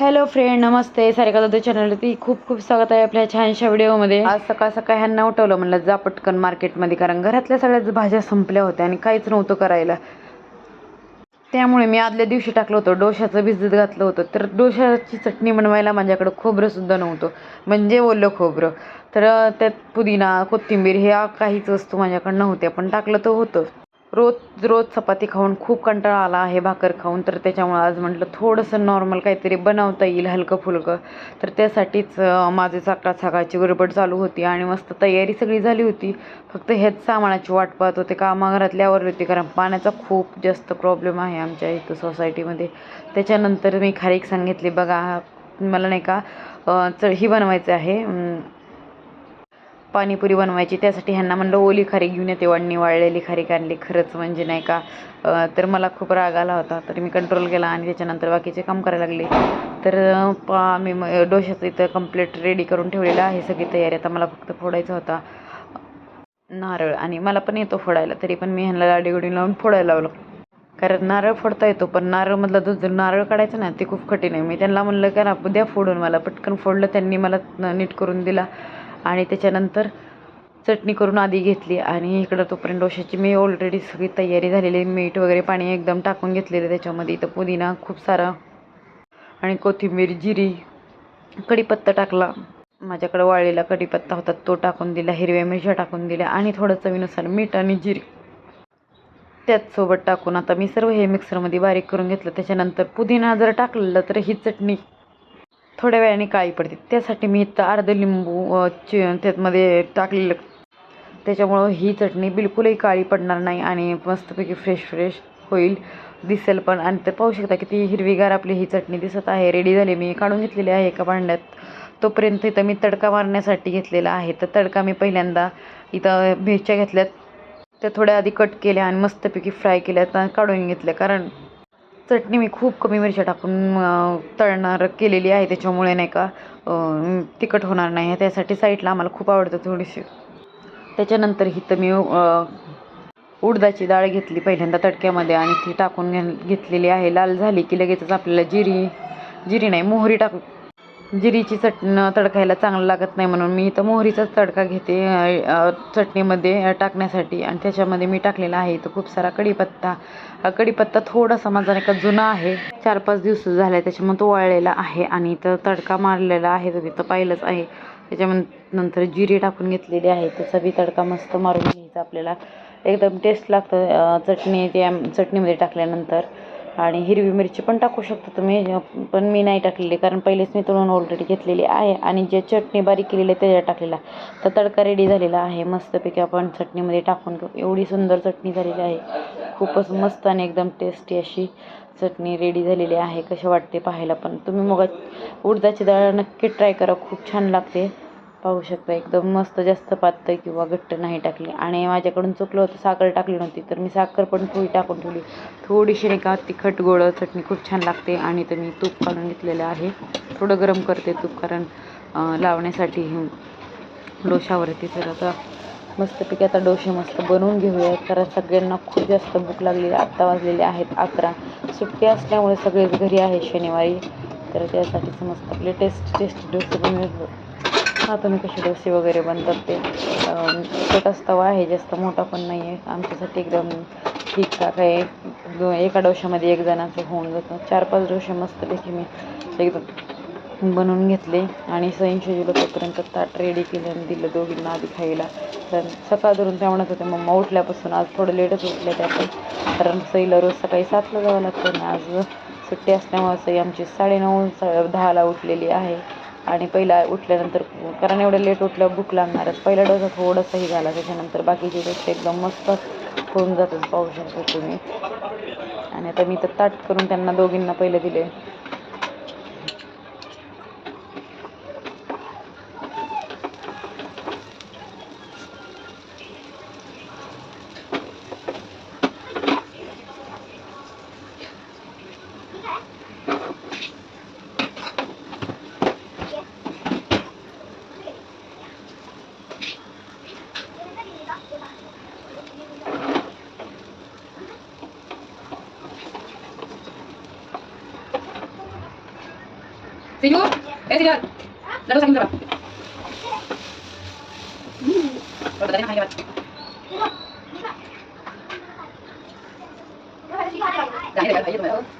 Hello friend नमस्ते. सारिका दादा चॅनलवरती खूप खूप स्वागत आहे आपल्या छानशा व्हिडिओमध्ये. आज सकाळ सकाळ ह्यांना उठवलं म्हणलं जा पटकन मार्केटमध्ये कारण घरातल्या सगळ्याच भाज्या संपल्या होत्या आणि काहीच नव्हतं करायला. त्यामुळे मी आदल्या दिवशी टाकलं होतं डोशाचं भिजत घातलं होतं. तर डोशाची चटणी बनवायला माझ्याकडं खोबरंसुद्धा नव्हतं. म्हणजे ओलं खोबरं. तर त्यात पुदिना कोथिंबीर ह्या काहीच वस्तू माझ्याकडं नव्हत्या पण टाकलं तर होतं. रोज रोज चपाती खाऊन खूप कंटाळा आला आहे भाकर खाऊन. तर त्याच्यामुळं आज म्हटलं थोडंसं नॉर्मल काहीतरी बनवता येईल हलकं फुलकं तर त्यासाठीच अं, माझे सकाळ सकाळची गडबड चालू होती आणि मस्त तयारी सगळी झाली होती. फक्त हेच सामानाची वाट पाहत होते कामाघरातली आवरली होती कारण पाण्याचा खूप जास्त प्रॉब्लेम आहे आमच्या इथं सोसायटीमध्ये त्याच्यानंतर मी खारीक सांगितली बघा मला नाही का चढही बनवायचं आहे. पाणीपुरी बनवायची. त्यासाठी ह्यांना म्हणलं ओली खारी घेऊन येते वाढणी वाळलेली खारी काढली खरंच म्हणजे नाही का. तर मला खूप राग आला होता. तर मी कंट्रोल केला आणि त्याच्यानंतर बाकीचे काम करायला लागले. तर पा मी डोशाचं इथं कंप्लीट रेडी करून ठेवलेलं आहे. सगळी तयारी आता मला फक्त फोडायचा होता. नारळ. आणि मला पण येतो फोडायला. तरी पण मी ह्यांना लाडीगुडी लावून फोडायला लावलं. कारण नारळ फोडता येतो पण नारळमधला जो नारळ काढायचा ना ते खूप कठीण आहे. मी त्यांना म्हणलं का ना द्या फोडून मला. पटकन फोडलं त्यांनी मला नीट करून दिला. आणि त्याच्यानंतर चटणी करून आधी घेतली आणि इकडं तोपर्यंत डोशाची मी ऑलरेडी सगळी तयारी झालेली मीठ वगैरे पाणी एकदम टाकून घेतलेलं त्याच्यामध्ये. इथं पुदिना खूप सारा आणि कोथिंबीर जिरी कढीपत्ता टाकला. माझ्याकडे वाळलेला कढीपत्ता होता तो टाकून दिला हिरव्या मिरच्या टाकून दिल्या आणि थोडं चवीनुसार मीठ आणि जिरी. त्याचसोबत टाकून आता मी सर्व हे मिक्सरमध्ये बारीक करून घेतलं. त्याच्यानंतर पुदिना जर टाकलेलं तर ही चटणी थोड्या वेळाने काळी पडते. त्यासाठी मी इथं अर्ध लिंबू चि त्यातमध्ये टाकलेलं त्याच्यामुळं ही चटणी बिलकुलही काळी पडणार नाही आणि मस्तपैकी फ्रेश फ्रेश होईल दिसेल पण. आणि ते पाहू शकता किती हिरवीगार आपली ही चटणी दिसत आहे. रेडी झाली मी. काढून घेतलेली आहे एका भांड्यात. तोपर्यंत इथं मी तडका मारण्यासाठी घेतलेला आहे. तर तडका मी पहिल्यांदा इथं मिरच्या घेतल्यात. त्या थोड्या आधी कट केल्या आणि मस्तपैकी फ्राय केल्यात काढून घेतल्या. कारण चटणी मी खूप कमी मिरच्या टाकून तळणार केलेली आहे. त्याच्यामुळे नाही का तिखट होणार नाही. त्यासाठी साईडला आम्हाला खूप आवडतं थोडीशी. त्याच्यानंतर इथं मी उडदाची डाळ घेतली पहिल्यांदा तडक्यामध्ये आणि ती टाकून घे घेतलेली आहे. लाल झाली की लगेचच आपल्याला जिरी जिरी नाही मोहरी टाकू जिरीची चटणं तडकायला चांगलं लागत नाही म्हणून मी इथं मोहरीचाच तडका घेते चटणीमध्ये टाकण्यासाठी. आणि त्याच्यामध्ये मी टाकलेला आहे इथं खूप सारा कढीपत्ता. हा कढीपत्ता थोडासा माझा नाही का जुना आहे. चार पाच दिवस झाला त्याच्यामुळे तो वाळलेला आहे आणि इथं तडका मारलेला आहे तो तर पाहिलंच आहे. त्याच्यानंतर नंतर जिरे टाकून घेतलेली आहे. त्याचा बी तडका मस्त मारून घ्यायचा आपल्याला. एकदम टेस्ट लागतं चटणी ते चटणीमध्ये टाकल्यानंतर. आणि हिरवी मिरची पण टाकू शकता तुम्ही पण मी नाही टाकलेली कारण पहिलेच मी तळून ऑलरेडी घेतलेली आहे आणि जे चटणी बारीक केलेली आहे त्याच्यात टाकलेला. तर तडका रेडी झालेला आहे मस्तपैकी आपण चटणीमध्ये टाकून घेऊ. एवढी सुंदर चटणी झालेली आहे. खूपच मस्त आणि एकदम टेस्टी अशी चटणी रेडी झालेली आहे कशी वाटते पाहायला. पण तुम्ही मग उडदाची डाळ नक्की ट्राय करा खूप छान लागते. पाहू शकता एकदम मस्त जास्त पातळ किंवा घट्ट नाही टाकली. आणि माझ्याकडून चुकलं होतं साखर टाकली नव्हती तर मी साखर पण थोडी टाकून ठेवली. थोडीशी नाही का तिखट गोळं चटणी खूप छान लागते आणि तर मी तूप काढून घेतलेलं आहे. थोडं गरम करते तूप कारण लावण्यासाठी डोशावरती तर आता मस्तपैकी आता डोसे मस्त बनवून घेऊयात. कारण सगळ्यांना खूप जास्त भूक लागलेली आत्ता वाजलेले आहेत अकरा. सुट्टी असल्यामुळे सगळेच घरी आहे शनिवारी. तर त्यासाठीच मस्त आपले टेस्ट टेस्ट डोसे बनवले हातून तुम्ही कसे डोसे वगैरे बनतात ते अं, छोटाच तवा आहे जास्त मोठा पण नाही आहे आमच्यासाठी एकदम ठीकठाक आहे. एका डोशामध्ये एक जणांचं होऊन जातं. चार पाच डोसे मस्तपैकी मी एकदम बनवून घेतले आणि सैंशी दिलं ताट रेडी केलं आणि दिलं दोघींना आधी खायला. तर सकाळ धरून त्या म्हणत होते मम्मा उठल्यापासून आज थोडं लेटच उठले त्या पण कारण सईला रोज सकाळी सातला जावं लागतं आणि आज सुट्टी असल्यामुळे सई आमची साडेनऊ सा दहाला उठलेली आहे. आणि पहिला उठल्यानंतर कारण एवढं लेट उठल्यावर भूक लागणारच पहिला डोसा थोडासाही घाला त्याच्यानंतर बाकीचे डोसे एकदम मस्त होऊन जातात पाहू शकता तुम्ही. आणि आता मी तर ताट करून त्यांना दोघींना पहिले दिले. Sino? Eh, sila. Laro sa akin daba. Pero patay na kaya ba't? Dahil, ayun naman.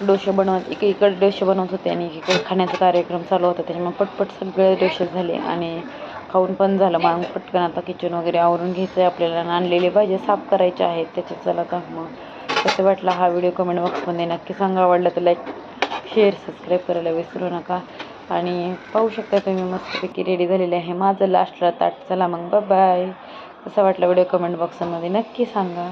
डोसे बनवत एक इकडे डोसे बनवत होते आणि इकडे खाण्याचा कार्यक्रम चालू होता. त्याच्यामुळे पटपट सगळे डोसे झाले आणि खाऊन पण झालं. मग पटकन आता किचन वगैरे आवरून घ्यायचं आहे आपल्याला आणलेले भाज्या साफ करायचे आहेत. त्याच्यात चला का मग कसं वाटला हा व्हिडिओ कमेंट बॉक्समध्ये नक्की सांगा. आवडला तर लाईक शेअर सबस्क्राईब करायला विसरू नका. आणि पाहू शकता तुम्ही मस्तपैकी रेडी झालेले आहे. माझं लास्टला ताट चला मग बाय कसा वाटला व्हिडिओ कमेंट बॉक्समध्ये नक्की सांगा.